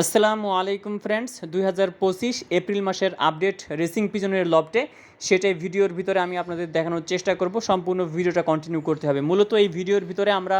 আসসালামু আলাইকুম ফ্রেন্ডস দুই হাজার পঁচিশ এপ্রিল মাসের আপডেট রেসিং পিজনের লবটে সেটাই ভিডিওর ভিতরে আমি আপনাদের দেখানোর চেষ্টা করব। সম্পূর্ণ ভিডিওটা কন্টিনিউ করতে হবে। মূলত এই ভিডিওর ভিতরে আমরা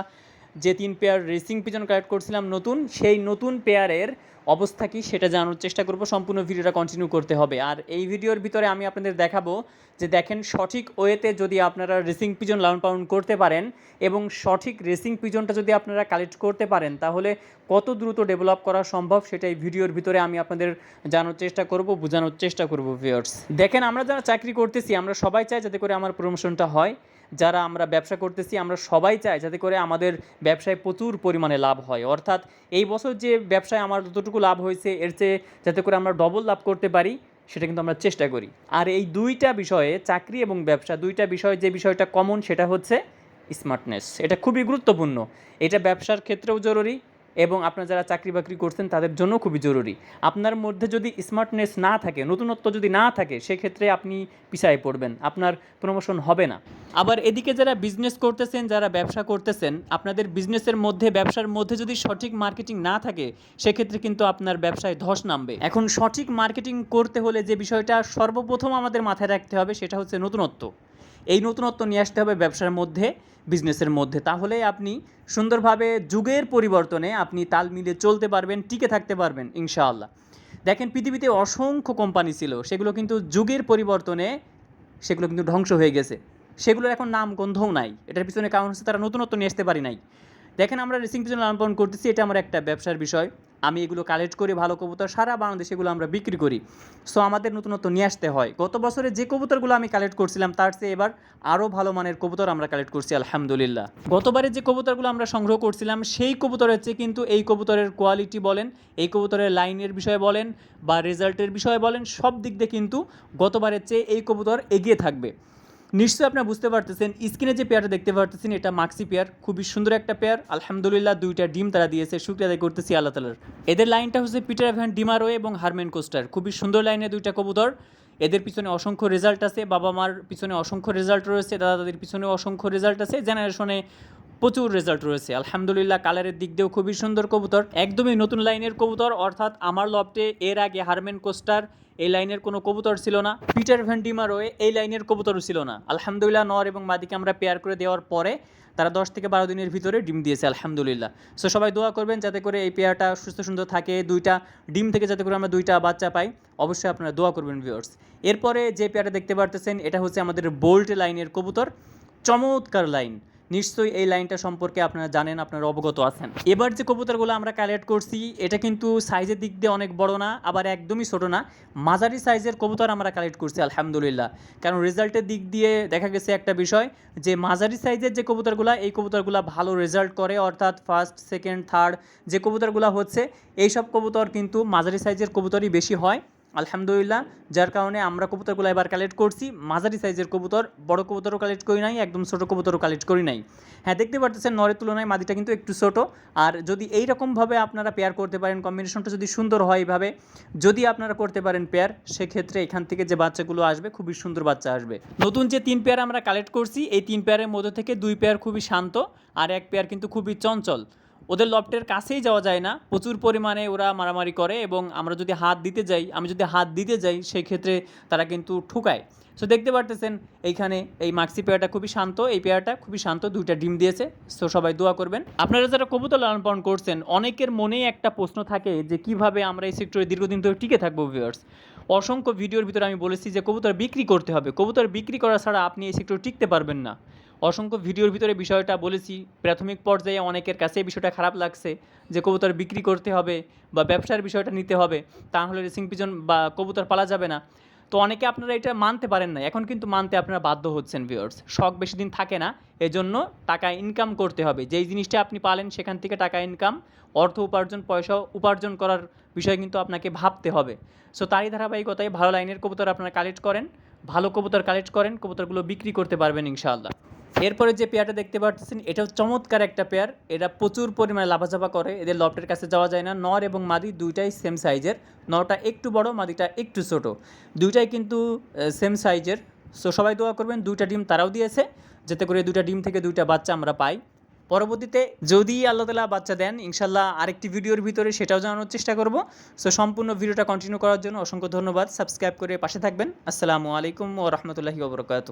যে তিন পেয়ার রেসিং পিজন কালেক্ট করছিলাম নতুন, সেই নতুন পেয়ারের অবস্থা কী সেটা জানার চেষ্টা করব। সম্পূর্ণ ভিডিওটা কন্টিনিউ করতে হবে। আর এই ভিডিওর ভিতরে আমি আপনাদের দেখাবো যে দেখেন সঠিক ওয়েতে যদি আপনারা রেসিং পিজন লালন পালন করতে পারেন এবং সঠিক রেসিং পিজনটা যদি আপনারা কালেক্ট করতে পারেন, তাহলে কত দ্রুত ডেভেলপ করা সম্ভব সেটাই ভিডিওর ভিতরে আমি আপনাদের জানার চেষ্টা করব, বোঝানোর চেষ্টা করব ভিউয়ার্স দেখেন আমরা যারা চাকরি করতেছি, আমরা সবাই চাই যাতে করে আমার প্রমোশনটা হয়। যারা আমরা ব্যবসা করতেছি, আমরা সবাই চাই যাতে করে আমাদের ব্যবসায় প্রচুর পরিমাণে লাভ হয়। অর্থাৎ এই বছর যে ব্যবসায় আমার যতটুকু লাভ হয়েছে, এর চেয়ে যাতে করে আমরা ডবল লাভ করতে পারি, সেটা কিন্তু আমরা চেষ্টা করি। আর এই দুইটা বিষয়ে, চাকরি এবং ব্যবসা, দুইটা বিষয়ে যে বিষয়টা কমন সেটা হচ্ছে স্মার্টনেস এটা খুবই গুরুত্বপূর্ণ। এটা ব্যবসার ক্ষেত্রেও জরুরি এবং আপনারা যারা চাকরি বাকরি করছেন, তাদের জন্য খুবই জরুরি। আপনার মধ্যে যদি স্মার্টনেস না থাকে, নতুনত্ব যদি না থাকে, সেক্ষেত্রে আপনি পিছায় পড়বেন, আপনার প্রমোশন হবে না। আবার এদিকে যারা বিজনেস করতেছেন, যারা ব্যবসা করতেছেন, আপনাদের বিজনেসের মধ্যে, ব্যবসার মধ্যে যদি সঠিক মার্কেটিং না থাকে, সেক্ষেত্রে কিন্তু আপনার ব্যবসায় ধস নামবে। এখন সঠিক মার্কেটিং করতে হলে যে বিষয়টা সর্বপ্রথম আমাদের মাথায় রাখতে হবে, সেটা হচ্ছে নতুনত্ব। এই নতুনত্ব নিয়ে আসতে হবে ব্যবসার মধ্যে বিজনেসের মধ্যে। তাহলে আপনি সুন্দরভাবে যুগের পরিবর্তনে আপনি তাল মিলে চলতে পারবেন, টিকে থাকতে পারবেন, ইনশাআল্লাহ। দেখেন, পৃথিবীতে অসংখ্য কোম্পানি ছিল, সেগুলো কিন্তু যুগের পরিবর্তনে সেগুলো কিন্তু ধ্বংস হয়ে গেছে। সেগুলোর এখন নাম গন্ধও নাই। এটার পিছনে কারণ হচ্ছে তারা নতুনত্ব নিয়ে আসতে পারি নাই। দেখেন, আমরা রেসিং পিছনে লালন পালন করতেছি, এটা আমার একটা ব্যবসার বিষয়। আমি এগুলো কালেক্ট করি ভালো কবুতর, সারা বাংলাদেশে এগুলো আমরা বিক্রি করি। সো আমাদের নতুনত্ব নিয়ে আসতে হয়। গত বছরে যে কবুতরগুলো আমি কালেক্ট করছিলাম, তার চেয়ে এবার আরও ভালো মানের কবুতর আমরা কালেক্ট করছি, আলহামদুলিল্লাহ। গতবারে যে কবুতরগুলো আমরা সংগ্রহ করছিলাম, সেই কবুতরের চেয়ে কিন্তু এই কবুতরের কোয়ালিটি বলেন, এই কবুতরের লাইনের বিষয়ে বলেন বা রেজাল্টের বিষয়ে বলেন, সব দিক দিয়ে কিন্তু গতবারের চেয়ে এই কবুতর এগিয়ে থাকবে। নিশ্চয়ই আপনারা বুঝতে পারতেছেন, স্ক্রিনে যে পেয়ারটা দেখতে পারতেছেন, এটা মাক্সি পেয়ার, খুবই সুন্দর একটা পেয়ার। আলহামদুলিল্লাহ দুইটা ডিম তারা দিয়েছে, শুক্রিয়া আদায় করতেছি আল্লাহ তালার। এদের লাইনটা হচ্ছে পিটার ভ্যান ডিমারো এবং হারমেন কোস্টার। খুবই সুন্দর লাইনে দুইটা কবুতর। এদের পিছনে অসংখ্য রেজাল্ট আছে বাবা মার পিছনে অসংখ্য রেজাল্ট রয়েছে দাদা দাদির পিছনে অসংখ্য রেজাল্ট আছে জেনারেশনে প্রচুর রেজাল্ট রয়েছে। আলহামদুলিল্লাহ কালারের দিক দিয়েও খুবই সুন্দর কবুতর। একদমই নতুন লাইনের কবুতর, অর্থাৎ আমার লফটে এর আগে হারমেন কোস্টার এই লাইনের কোনো কবুতর ছিল না। পিটার ভ্যান্ডিমারোয়ে এই লাইনের কবুতরও ছিল না। আলহামদুলিল্লাহ, নর এবং মাদিকে আমরা পেয়ার করে দেওয়ার পরে তারা দশ থেকে বারো দিনের ভিতরে ডিম দিয়েছে, আলহামদুলিল্লাহ। সো সবাই দোয়া করবেন যাতে করে এই পেয়ারটা সুস্থ সুন্দর থাকে, দুইটা ডিম থেকে যাতে করে আমরা দুইটা বাচ্চা পাই। অবশ্যই আপনারা দোয়া করবেন ভিউয়ার্স এরপরে যে পেয়ারটা দেখতে পারতেছেন, এটা হচ্ছে আমাদের বোল্ট লাইনের কবুতর। চমৎকার লাইন। নিশ্চয়ই এই লাইনটা সম্পর্কে আপনারা জানেন, আপনারা অবগত আছেন। এবার যে কবুতরগুলো আমরা কালেক্ট করছি, এটা কিন্তু সাইজের দিক দিয়ে অনেক বড় না, আবার একদমই ছোট না। মাঝারি সাইজের কবুতর আমরা কালেক্ট করছি, আলহামদুলিল্লাহ। কারণ রেজাল্টের দিক দিয়ে দেখা গেছে একটা বিষয়, যে মাঝারি সাইজের যে কবুতরগুলো, এই কবুতরগুলো ভালো রেজাল্ট করে, অর্থাৎ ফার্স্ট সেকেন্ড থার্ড যে কবুতরগুলো হচ্ছে, এইসব কবুতর কিন্তু মাঝারি সাইজের কবুতরই বেশি হয়। আলহামদুলিল্লাহ, যার কারণে আমরা কবুতরগুলো এবার কালেক্ট করছি। মাঝারি সাইজের কবুতর, বড় কবুতরও কালেক্ট করি নাই, একদম ছোটো কবুতরও কালেক্ট করি নাই। হ্যাঁ দেখতে পারতেছেন নরের তুলনায় মাদিটা কিন্তু একটু ছোট। আর যদি এই রকমভাবে আপনারা পেয়ার করতে পারেন কম্বিনেশনটা যদি সুন্দর হয় এইভাবে যদি আপনারা করতে পারেন পেয়ার সেক্ষেত্রে এখান থেকে যে বাচ্চাগুলো আসবে, খুবই সুন্দর বাচ্চা আসবে। নতুন যে তিন পেয়ার আমরা কালেক্ট করছি, এই তিন পেয়ারের মধ্যে থেকে দুই পেয়ার খুবই শান্ত, আর এক পেয়ার কিন্তু খুবই চঞ্চল। ওদের লফটের কাছেই যাওয়া যায় না। প্রচুর পরিমাণে ওরা মারামারি করে এবং আমরা যদি হাত দিতে যাই, আমি যদি হাত দিতে যাই, সেই ক্ষেত্রে তারা কিন্তু ঠুকায়। সো দেখতে পারতেছেন, এইখানে এই মাক্সি পেয়ারটা খুবই শান্ত। এই পেয়ারটা খুবই শান্ত, দুইটা ডিম দিয়েছে। সো সবাই দোয়া করবেন। আপনারা যারা কবুতর লালন পালন করছেন, অনেকের মনেই একটা প্রশ্ন থাকে যে, কীভাবে আমরা এই সেক্টরে দীর্ঘদিন ধরে টিকে থাকব ভিউয়ার্স অসংখ্য ভিডিওর ভিতরে আমি বলেছি যে, কবুতর বিক্রি করতে হবে। কবুতর বিক্রি করা ছাড়া আপনি এই সেক্টরে টিকতে পারবেন না। অসংখ্য ভিডিওর ভিতরে বিষয়টা বলেছি। প্রাথমিক পর্যায়ে অনেকের কাছে বিষয়টা খারাপ লাগছে যে কবুতর বিক্রি করতে হবে বা ব্যবসার বিষয়টা নিতে হবে, তাহলে রেসিং পিজন বা কবুতর পালা যাবে না। তো অনেকে আপনারা এটা মানতে পারেন না এখন কিন্তু মানতে আপনারা বাধ্য হচ্ছেন ভিউয়ার্স শখ বেশি দিন থাকে না, এজন্য টাকা ইনকাম করতে হবে। যেই জিনিসটা আপনি পালেন, সেখান থেকে টাকা ইনকাম অর্থ উপার্জন, পয়সা উপার্জন করার বিষয় কিন্তু আপনাকে ভাবতে হবে। সো তারই ধারাবাহিকতায় ভালো লাইনের কবুতর আপনারা কালেক্ট করেন, ভালো কবুতর কালেক্ট করেন, কবুতরগুলো বিক্রি করতে পারবেন ইনশাআল্লাহ। এরপরে যে পেয়ারটা দেখতে পাচ্ছেন, এটাও চমৎকার একটা পেয়ার। এরা প্রচুর পরিমাণে লাফাঝাপা করে, এদের লফটের কাছে যাওয়া যায় না। নর এবং মাদি দুইটাই সেম সাইজের নরটা একটু বড়, মাদিটা একটু ছোট। দুইটাই কিন্তু সেম সাইজের সো সবাই দোয়া করবেন, দুইটা ডিম তারাও দিয়েছে। যাতে করে দুইটা ডিম থেকে দুইটা বাচ্চা আমরা পাই। পরবর্তীতে যদি আল্লাহ তালা বাচ্চা দেন ইনশাল্লাহ আরেকটি ভিডিওর ভিতরে সেটাও জানানোর চেষ্টা করব। সো সম্পূর্ণ ভিডিওটা কন্টিনিউ করার জন্য অসংখ্য ধন্যবাদ। সাবস্ক্রাইব করে পাশে থাকবেন। আসসালামু আলাইকুম ও রহমতুল্লাহি ওবরকাত